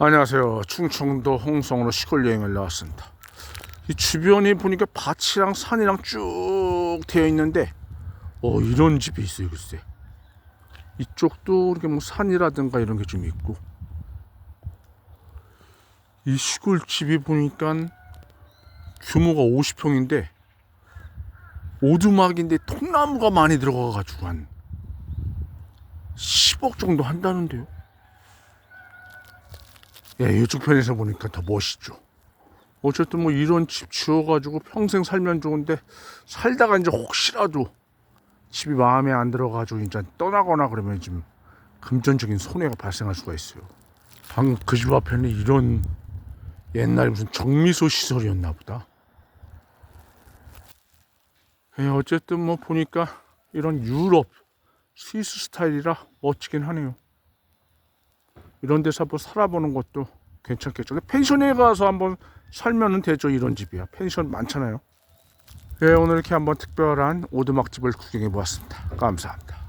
안녕하세요. 충청도 홍성으로 시골 여행을 나왔습니다. 이 주변이 보니까 밭이랑 산이랑 쭉 되어 있는데, 어, 이런 집이 있어요, 글쎄. 이쪽도 이렇게 뭐 산이라든가 이런 게 좀 있고. 이 시골 집이 보니까 규모가 50평인데, 오두막인데 통나무가 많이 들어가가지고 한 10억 정도 한다는데요. 예, 이쪽 편에서 보니까 더 멋있죠. 어쨌든 뭐 이런 집 지어가지고 평생 살면 좋은데 살다가 이제 혹시라도 집이 마음에 안 들어가지고 이제 떠나거나 그러면 좀 금전적인 손해가 발생할 수가 있어요. 방금 그 집 앞에는 이런 옛날에 무슨 정미소 시설이었나 보다. 예, 어쨌든 뭐 보니까 이런 유럽 스위스 스타일이라 멋지긴 하네요. 이런 데서 한번 살아보는 것도 괜찮겠죠. 펜션에 가서 한번 살면은 되죠. 이런 집이야. 펜션 많잖아요. 예, 오늘 이렇게 한번 특별한 오두막집을 구경해 보았습니다. 감사합니다.